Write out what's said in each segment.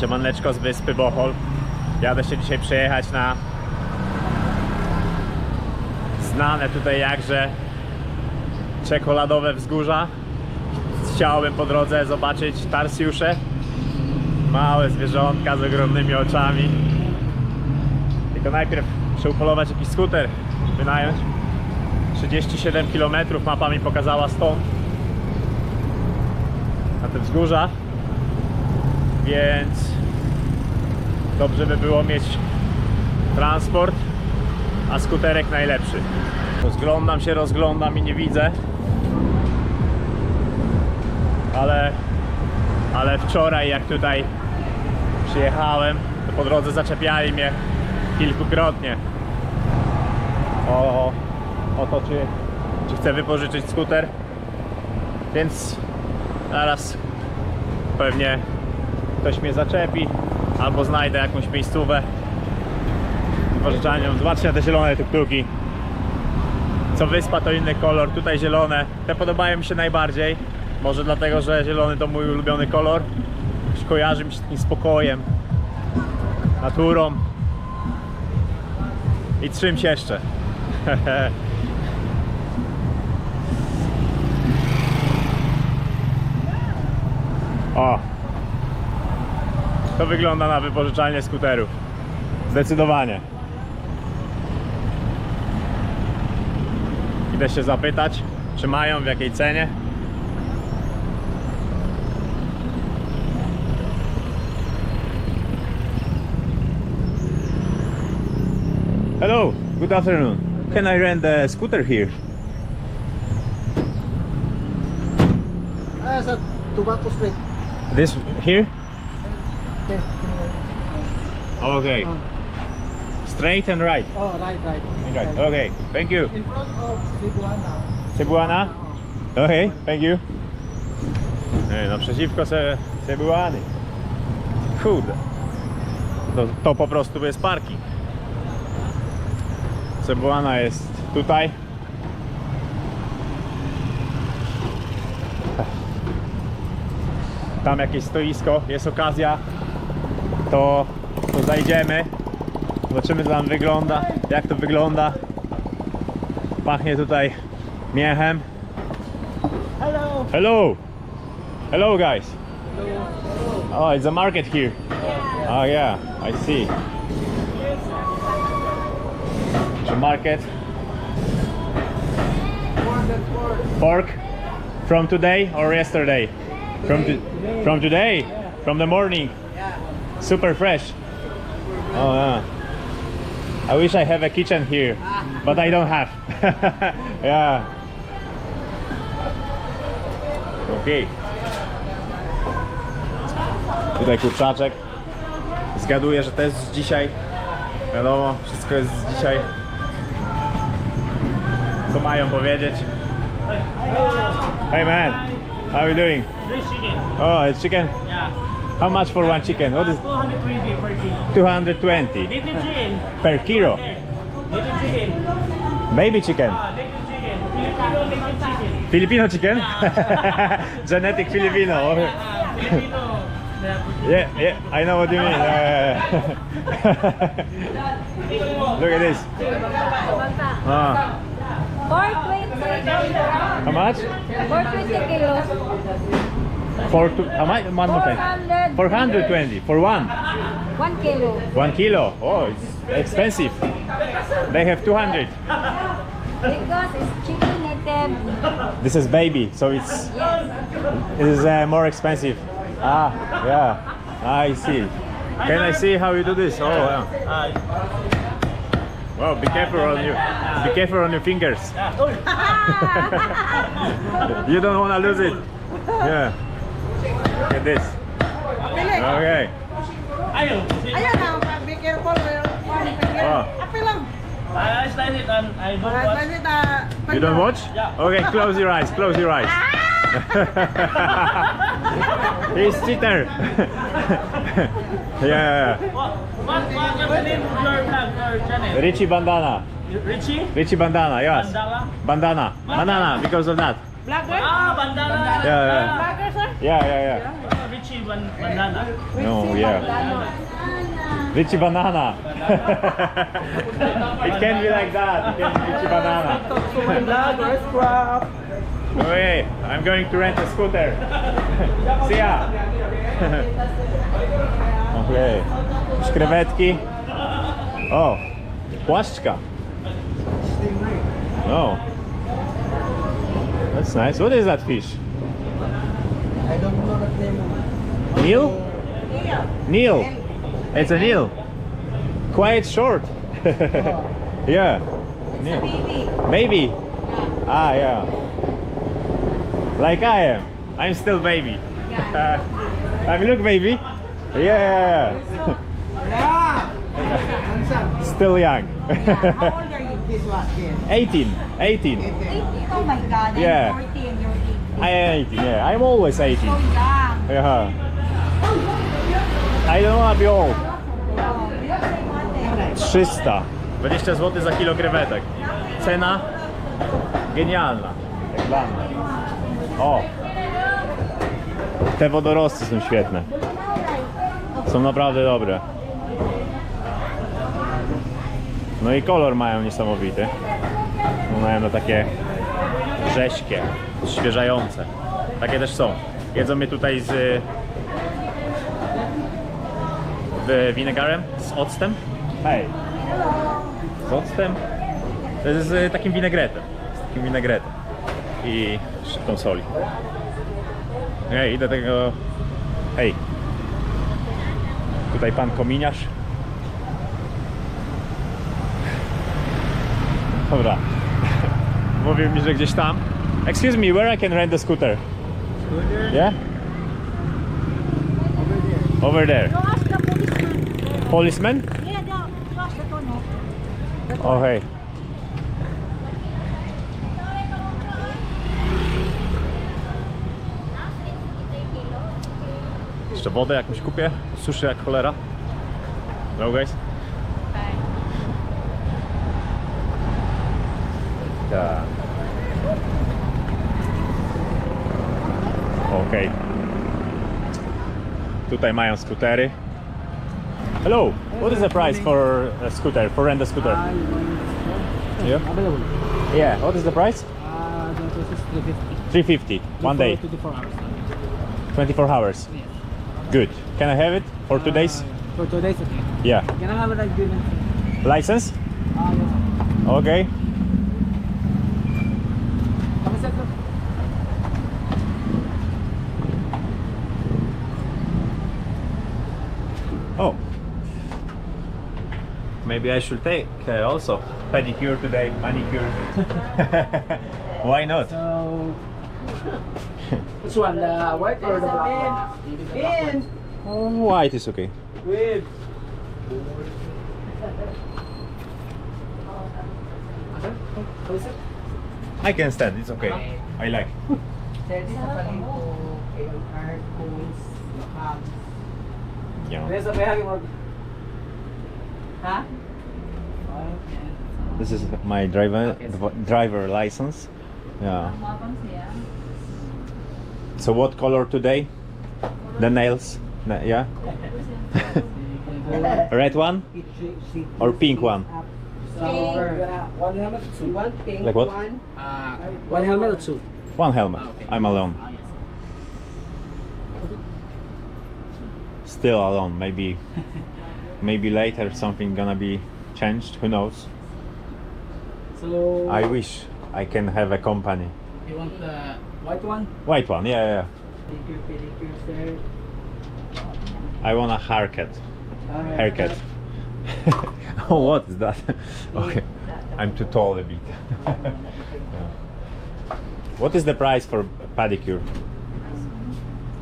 Siemaneczko z wyspy Bohol. Jadę się dzisiaj przejechać na znane tutaj jakże czekoladowe wzgórza. Chciałbym po drodze zobaczyć tarsiusze. Małe zwierzątka z ogromnymi oczami. Tylko najpierw muszę upolować jakiś skuter, wynająć. 37 km mapa mi pokazała stąd. Na te wzgórza. Więc dobrze by było mieć transport, a skuterek najlepszy. Rozglądam się, rozglądam i nie widzę. Ale, ale wczoraj jak tutaj przyjechałem, to po drodze zaczepiali mnie kilkukrotnie. O, o to, czy, czy chcę wypożyczyć skuter. Więc zaraz pewnie ktoś mnie zaczepi albo znajdę jakąś miejscówę wypożyczalnią. Zobaczcie te zielone tuktuki. Co wyspa to inny kolor, tutaj zielone. Te podobają mi się najbardziej. Może dlatego, że zielony to mój ulubiony kolor. Kojarzy mi się z takim spokojem, naturą i czymś jeszcze. o! To wygląda na wypożyczalnię skuterów. Zdecydowanie. Idę się zapytać, czy mają, w jakiej cenie. Hello, good afternoon. Can I rent a scooter here? Ah, sa Tobacco Street. This here? Okay. Okay. Straight and right. Oh, right, right. Right. Okay. Thank you. In front of Cebuana. Cebuana? Okay, thank you. Ej, naprzeciwko se, Cebuany. Kurde. To, to po prostu jest parking. Cebuana jest tutaj. Tam jakieś stoisko, jest okazja, to, to zajdziemy. Zobaczymy co tam wygląda, jak to wygląda. Pachnie tutaj miechem. Hello. Hello. Hello guys. Oh, it's a market here. Oh yeah, I see. A market. Pork from today or yesterday? From to, from today? From the morning. Super fresh. Oh yeah. I wish I have a kitchen here, but I don't have. yeah. Okej. Tutaj kurczaczek. Zgaduję, że to jest z dzisiaj. Wiadomo, wszystko jest z dzisiaj. Co mają powiedzieć? Hey man, how are you doing? This chicken. Oh, it's chicken. Yeah. How much for one chicken? What is 220 per kilo. 220 Little chicken. per kilo? Okay. Little chicken. Baby chicken. Ah, little chicken. Filipino little chicken. Filipino chicken? Genetic Filipino. Ah, Filipino. Yeah, yeah, I know what you mean. Look at this. Ah, 420. how much? 420 kilos. For two, how much? One more time. 420 for one. 1 kilo. One kilo. Oh, it's expensive. They have 200. Because it's chicken native. This is baby, so it's Yes. it is uh, more expensive. Ah, yeah. I see. Can I see how you do this? Oh. Ah, Wow, be careful on you. Be careful on your fingers. you don't want to lose it. Yeah. Look at this. Okay. Ayun. Ayan na, be careful. Meron finger. Oh. Ah. Apil lang. I slice it and I don't Para watch. sa ta. You don't watch? Yeah. Okay, close your eyes. Close your eyes. He's cheater. yeah. What? What? What? What's the name your vlog, your channel? Richie Bandana. Richie? Richie Bandana, yes. Mandala? Bandana. Banana, because of that. Vlogger? Ah, bandana. Yeah, yeah. Vlogger, sir? Yeah, yeah, yeah. Ah, Richie ban- bandana. No, yeah. Richie banana. it can be like that. It can be Richie banana. Vlogger, scrap. Okay, I'm going to rent a scooter. See ya. okay. Krewetki. O, płaszczka. Oh. That's nice. What is that fish? I don't know the name. Neil? Neil. It's a Neil. Quite short. yeah. Neil. Baby. Ah, yeah. Like I am. I'm still baby. I mean, look, baby. Yeah. Yeah. Still young. How old are you? This one, kid. 18. 18. Oh my God, I'm Yeah. 40 and you're 80. I am 18. Yeah, I'm always 18. So young. Yeah. I don't wanna be old. Oh, you don't say one day. 300. 20 zł za kilo krewetek. Cena genialna. Jak dla mnie. O! Te wodorosty są świetne. Są naprawdę dobre. No i kolor mają niesamowity. Mają na takie rześkie, odświeżające. Takie też są. Jedzą mnie tutaj z winegarem, z octem. Hej. Z octem. To jest z takim winegretem. Z takim winegretem. I szczyptą soli. Hej, idę tego... Hej. Tutaj pan kominiarz. Dobra. Mówił mi, że gdzieś tam. Excuse me, where I can rent the scooter? Yeah? Over there. You ask the policeman. Policeman? Yeah, the, you ask the tono. Hej. Jeszcze wodę jakąś kupię. Suszy jak cholera. No guys? Okej. Tutaj mają skutery. Hello, what is the price for a scooter, for rent a scooter? Yeah? Available. Yeah, what is the price? Uh, the price is 350. 350, one day, 24 hours. 24 hours. Good. Can I have it for two days? For two days, okay. Yeah. Can I have agreement? License? Uh, yes. Okay. Come a second. Oh. Maybe I should take uh, also pedicure today, manicure. Why not? So, which one, the white or the black one? In. Oh, white is okay. With. How is it? I can stand, it's okay. I like. Pwede sa palito, AR, coins, hubs. Yeah. Pwede This is my driver driver license. Yeah. So what color today? The nails? Na- Yeah. Red one or pink one? One helmet, two. One pink, Like what? one. Uh, one helmet or two? One helmet. I'm alone. Still alone. Maybe maybe later something gonna be changed. Who knows? So, I wish I can have a company. you want the white one? White one, yeah, yeah. Pedicure, pedicure, sir. I want a haircut. Uh, Haircut. oh, what is that? okay, I'm too tall a bit. Yeah. What is the price for pedicure?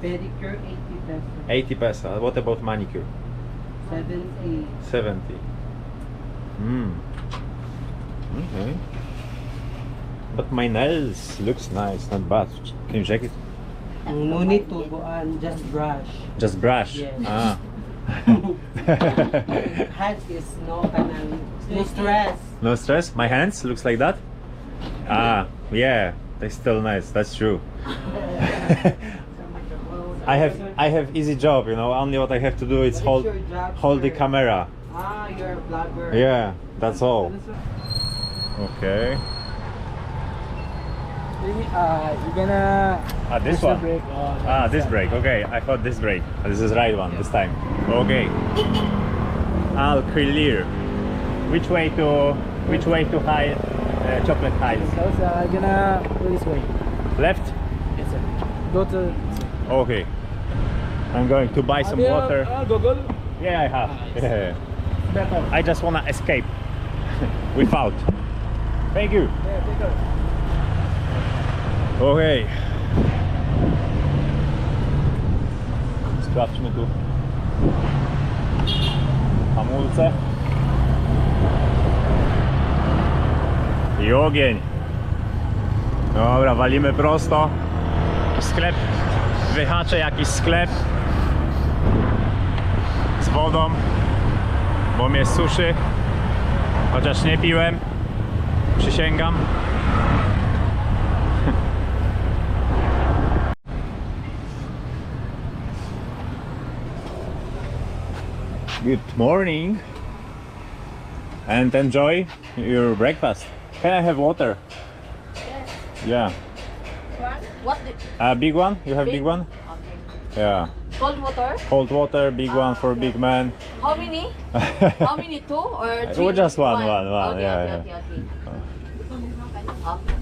Pedicure, 80 pesos. 80 pesos. What about manicure? 70. 70. Hmm. Okay. But my nails looks nice, not bad. Can you check it? No need to go on, just brush. Just brush. Yes. Ah. Hat is no kanang, no stress. no stress. My hands looks like that. Ah, yeah. They're still nice. That's true. I have I have easy job, you know. Only what I have to do is hold hold the camera. Ah, you're a vlogger. Yeah, that's all. Okay. Uh, you're gonna. Ah, this one. brake. Ah, this brake. Okay, I thought this brake. This is right one this time. Okay. All clear. Which way to which way to hide uh, chocolate heights? So, uh, gonna go this way. Left. Yes, sir. Go to. Okay. I'm going to buy some water. Uh, Google. Yeah, I have. Yeah. Better. I just wanna escape without. Thank you. Okej. Sprawdźmy tu hamulce. I ogień. Dobra, walimy prosto. Sklep, wyhaczę jakiś sklep z wodą, bo mnie suszy. Chociaż nie piłem, przysięgam. Good morning and enjoy your breakfast. Can I have water? Yeah. What? The, A big one? You have big Big? one? Yeah. Cold water? Cold water, big one for big man. How many? How many? Two or three? Oh, just one, one, one, Okay, yeah, okay, yeah. okay, okay. Okay.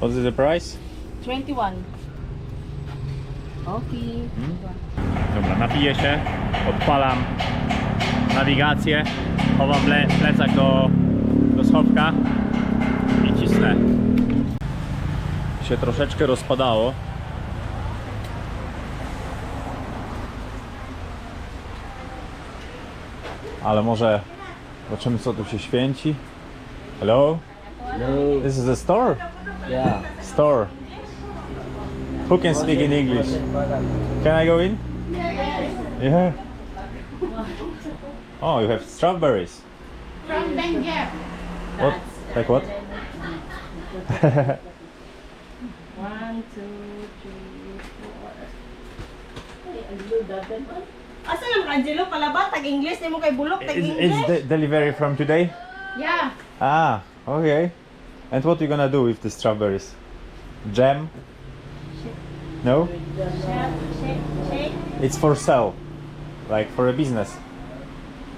What is the price? 21. Okay. Dobra, napiję się, odpalam nawigację, chowam ple, plecak do, do schowka i cisnę. Się troszeczkę rozpadało. Ale może zobaczymy co tu się święci. Hello? No. This is a store? Yeah. Store. Who can speak in English? Can I go in? Yeah. Oh, you have strawberries. From Benguer. What? Like what? One, two, three, four. Asa naman Angelo pala ba? Tag-English ni mo kay bulok is, tag-English. is the delivery from today? Yeah. Ah, okay. And what you gonna do with the strawberries? Jam? No? Shake, shake, shake. It's for sale. Like for a business.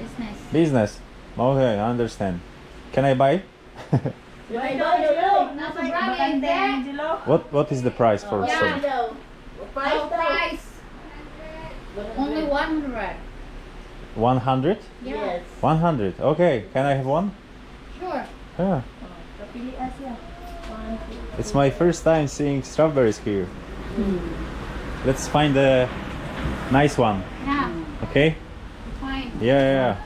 Business. Business. Okay, I understand. Can I buy? Ay, daw, Angelo. Nasa Ay, bakante, there. Angelo. What What is the price for Yeah. some? Price, price. Only 100. 100? Yes. 100. Okay, can I have one? Sure. Yeah. Pilihan siya. One, two. It's my first time seeing strawberries here. Hmm. Let's find a nice one, Yeah. okay? Fine. Yeah, yeah, yeah.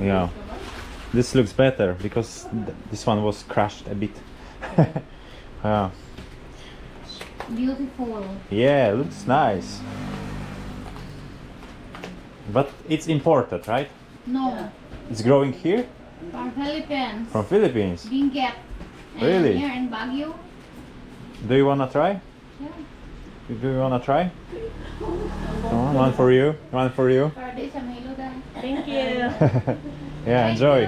Yeah. This looks better because th- this one was crushed a bit. yeah. Beautiful. Yeah, looks nice. But it's imported, right? No. It's growing here From Philippines. from Philippines. Benguet. And Really? Here in Baguio. Do you wanna try? Yeah. Do you wanna try? Oh, one for you, one for you. Parade sa Thank you. yeah, enjoy.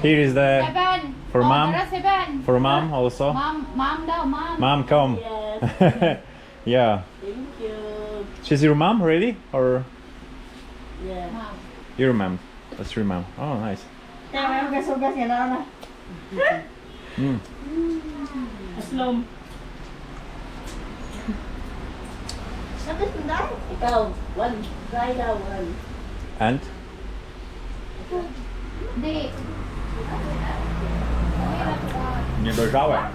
Here is the Seven. For oh, mom? Seven. for mom also. Mom, mom daw, mom. Mom, come. yeah. Thank you. She's your mom, really? Or Yeah. Mom. your mom? That's your mom. Oh, nice. Kaya may ugas-ugas yan na. Mm. Aslom. Sabi ko dahil. Ikaw, one. Try now, one. And Hindi. Never shower.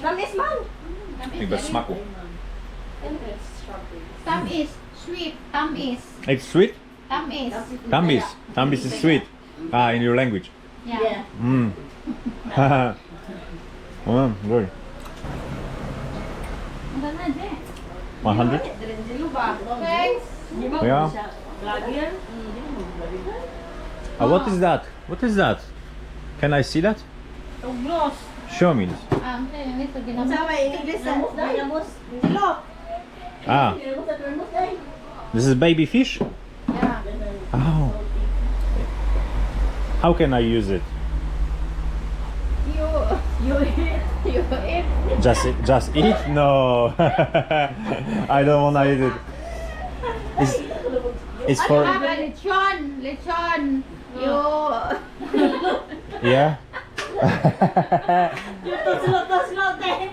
Some is man. Iba smack ko. Some is sweet. Some is. It's sweet? Tamis. Tamis. Tamis is Tom is is sweet. Ah, in your language. Yeah. Mm. oh, good. 100? Thanks. Yeah. Uh, what is that? What is that? Can I see that? Show me. Angelo. Ah, this is baby fish? Yeah. Oh. How can I use it? You, you eat, you eat. Just just eat? No. I don't wanna eat it. It's, it's for Ah, lechon, lechon. You, yeah. Yung tuslot, tuslot eh.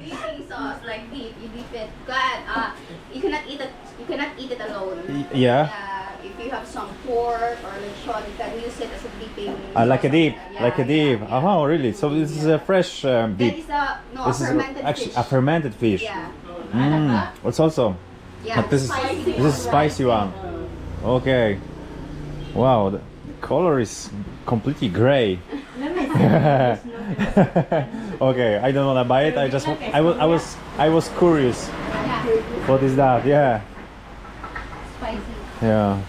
dipping sauce like dip, you dip it. Glad, uh, you cannot eat it. You cannot eat it alone. yeah. Uh, if you have some pork or lechon, you can use it as a dipping. Uh, like a dip, Yeah, like a yeah, dip. yeah. Oh, really? So this is a fresh um, dip. is a no This a is fermented actually fish. a fermented fish. yeah, Mm. It's also, yeah. but this is spicy this is one. spicy one. Okay. Wow, the color is completely gray. okay, I don't wanna buy it. I just I was I was I was curious. What is that? Yeah, spicy. yeah.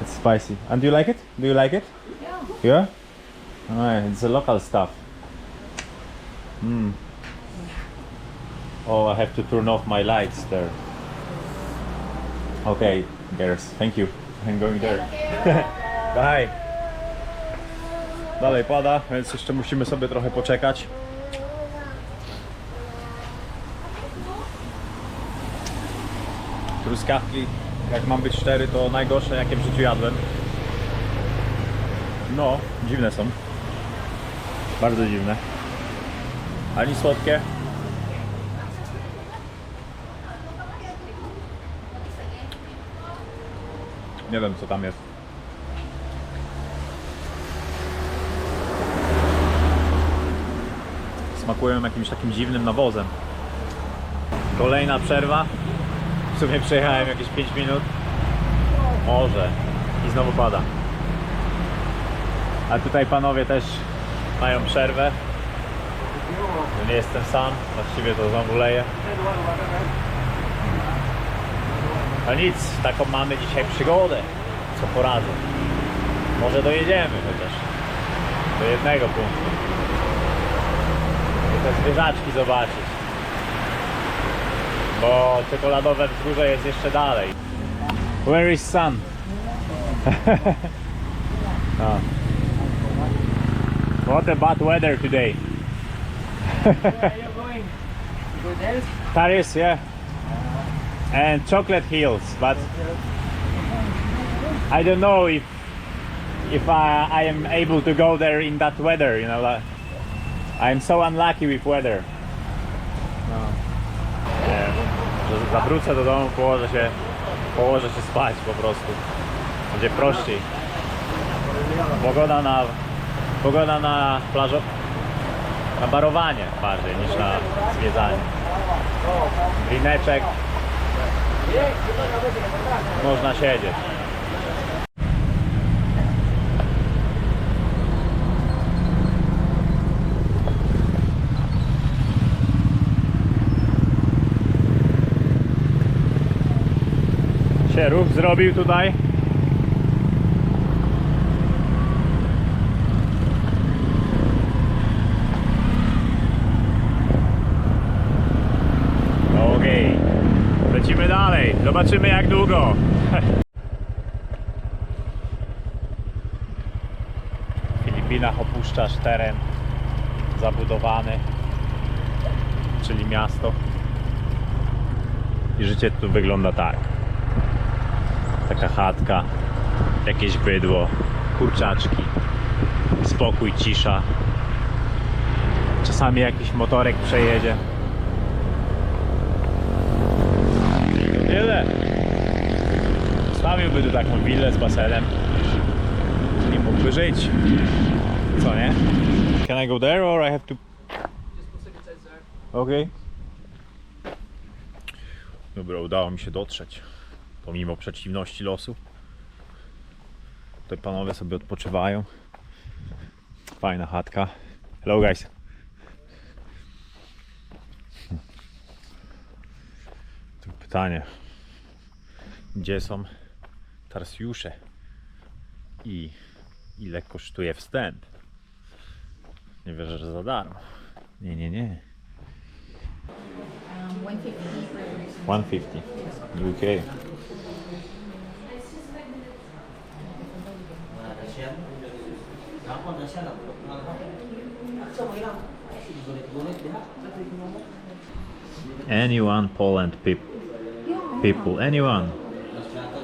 It's spicy. And do you like it? Do you like it? Yeah. Yeah. Alright, it's a local stuff. Hmm. Oh, I have to turn off my lights there. Okay, there's. Thank you. I'm going there. Bye. Dalej pada, więc jeszcze musimy sobie trochę poczekać. Truskawki, jak mam być szczery, to najgorsze jakie w życiu jadłem. No, dziwne są. Bardzo dziwne. Ani słodkie. Nie wiem co tam jest. Smakują jakimś takim dziwnym nawozem. Kolejna przerwa. W sumie przejechałem jakieś 5 minut. Może. I znowu pada. A tutaj panowie też mają przerwę. Nie jestem sam, właściwie to znowu leję. No nic, taką mamy dzisiaj przygodę. Co poradzę. Może dojedziemy chociaż do jednego punktu. I te zwierzaczki zobaczyć. Bo czekoladowe wzgórze jest jeszcze dalej. Where is sun? oh. What a bad weather today. Paris, yeah. And Chocolate Hills, but I don't know if if I, I am able to go there in that weather, you know. I'm so unlucky with weather. No. Nie, zawrócę do domu, położę się, położę się spać po prostu. Będzie prościej. Pogoda na Pogoda na plażo... na barowanie bardziej niż na zwiedzanie. Drineczek. Można siedzieć. Się ruch zrobił tutaj. Okej, lecimy dalej. Zobaczymy jak długo. W Filipinach opuszczasz teren zabudowany, czyli miasto. I życie tu wygląda tak. Taka chatka, jakieś bydło, kurczaczki, spokój, cisza. Czasami jakiś motorek przejedzie. Tyle. Stawiłby tu taką willę z basenem i mógłby żyć. Co nie? Can I go there or I have to... Okay. Dobra, udało mi się dotrzeć. Pomimo przeciwności losu. Tutaj panowie sobie odpoczywają. Fajna chatka. Hello guys. Pytanie. Gdzie są Tarsjusze? I ile kosztuje wstęp? Nie wierzę, że za darmo. Nie, nie, nie. Um, 150 per 150 UK. Anyone Poland peop people, anyone.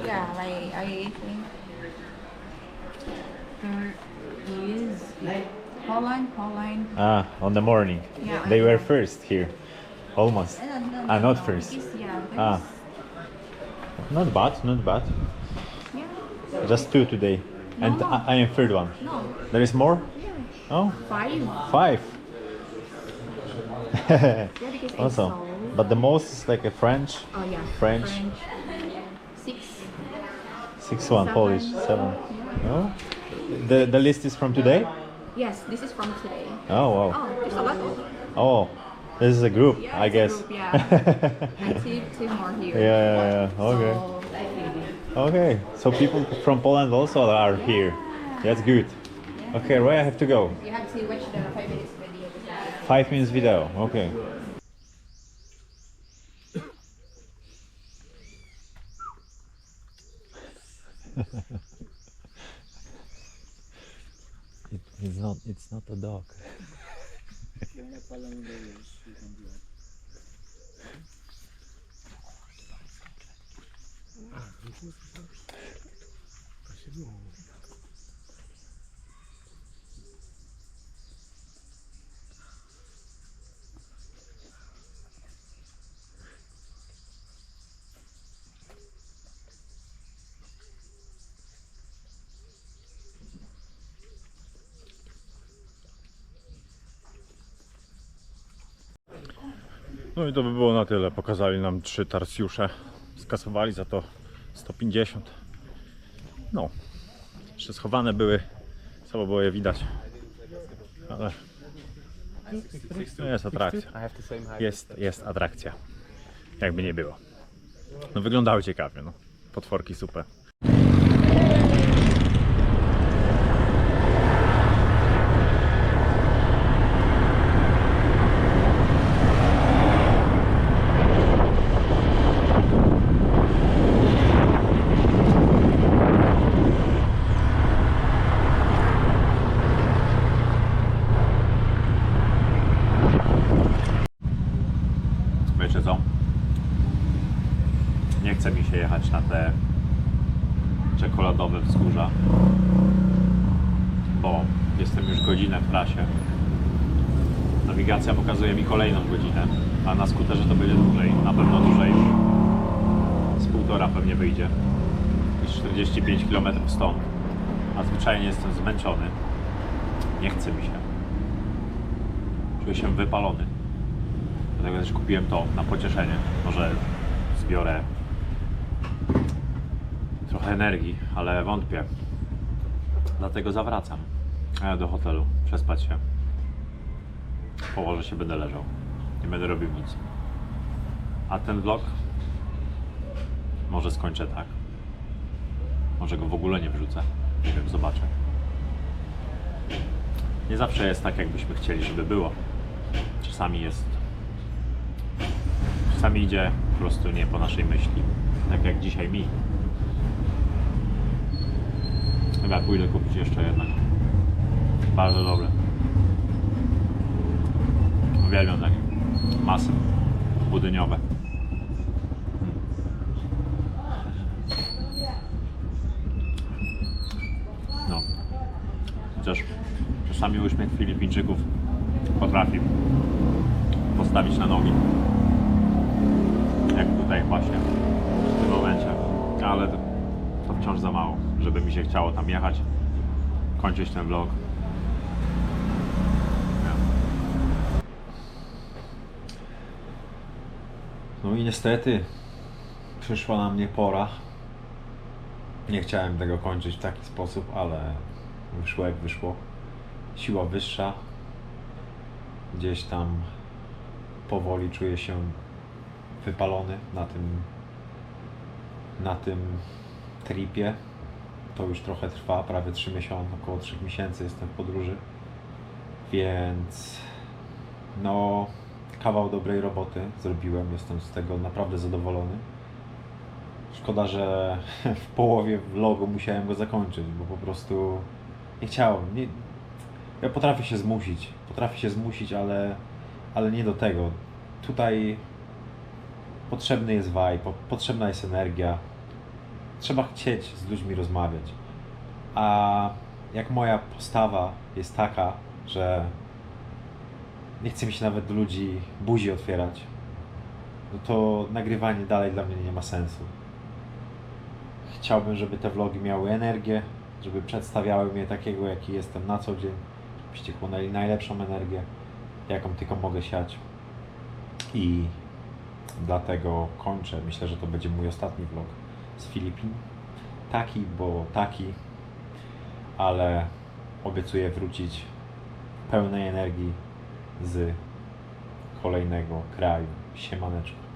Yeah, like I think there is Holland, Holland. Ah, on the morning. Yeah, They were first here. Almost. Uh, no, Ah, not no, first. this- yeah, Ah. Not bad, not bad. yeah. Just two today. And No. I, I am third one. No, There is more? yeah, Oh, five. five. Yeah, because awesome. But the most is like a French. Oh yeah. French. Six. Six one. Polish seven. Oh, the the list is from today. Yes, this is from today. Oh wow. Oh, there's a lot of. Oh, this is a group, Yeah, I it's a guess. group, yeah. I see two more here. yeah, yeah, yeah. Okay. So, Okay. So people from Poland also are here. That's good. Okay, where I have to go. you have to watch the uh, five minutes video. Five minutes video. Okay. it, it's not. It's not a dog. No i to by było na tyle. Pokazali nam trzy tarsjusze. Skasowali za to 150. No. Jeszcze schowane były. Słabo było je widać. Ale jest atrakcja. Jest, jest atrakcja. Jakby nie było. No wyglądały ciekawie. No. Potworki super. Co? Nie chce mi się jechać na te czekoladowe wzgórza, bo jestem już godzinę w trasie. Nawigacja pokazuje mi kolejną godzinę, a na skuterze to będzie dłużej, na pewno dłużej. Z półtora pewnie wyjdzie. Niż 45 km stąd. A zwyczajnie jestem zmęczony. Nie chce mi się. Czuję się wypalony. Dlatego też kupiłem to na pocieszenie. Może zbiorę trochę energii, ale wątpię. Dlatego zawracam do hotelu, przespać się. Położę się, będę leżał. Nie będę robił nic. A ten vlog może skończę tak. Może go w ogóle nie wrzucę. Nie wiem, zobaczę. Nie zawsze jest tak, jakbyśmy chcieli, żeby było. Czasami jest Czasami idzie po prostu nie po naszej myśli. Tak jak dzisiaj mi. Chyba pójdę kupić jeszcze jednak. Bardzo dobre. Uwielbiam takie masy budyniowe. No. Chociaż czasami uśmiech Filipińczyków potrafi postawić na nogi jak tutaj właśnie w tym momencie. Ale to, to wciąż za mało, żeby mi się chciało tam jechać, kończyć ten vlog. No i niestety przyszła na mnie pora. Nie chciałem tego kończyć w taki sposób, ale wyszło jak wyszło. Siła wyższa. Gdzieś tam powoli czuję się wypalony na tym na tym tripie. To już trochę trwa, prawie 3 miesiące, około 3 miesięcy jestem w podróży. Więc no kawał dobrej roboty zrobiłem, jestem z tego naprawdę zadowolony. Szkoda, że w połowie vlogu musiałem go zakończyć, bo po prostu nie chciałem. Nie, ja potrafię się zmusić, potrafię się zmusić, ale, ale nie do tego. Tutaj potrzebny jest vibe, po- potrzebna jest energia. Trzeba chcieć z ludźmi rozmawiać. A jak moja postawa jest taka, że nie chce mi się nawet do ludzi buzi otwierać, no to nagrywanie dalej dla mnie nie ma sensu. Chciałbym, żeby te vlogi miały energię, żeby przedstawiały mnie takiego, jaki jestem na co dzień, żebyście chłonęli najlepszą energię, jaką tylko mogę siać. I dlatego kończę. Myślę, że to będzie mój ostatni vlog z Filipin. Taki, bo taki, ale obiecuję wrócić pełnej energii z kolejnego kraju. Siemaneczko.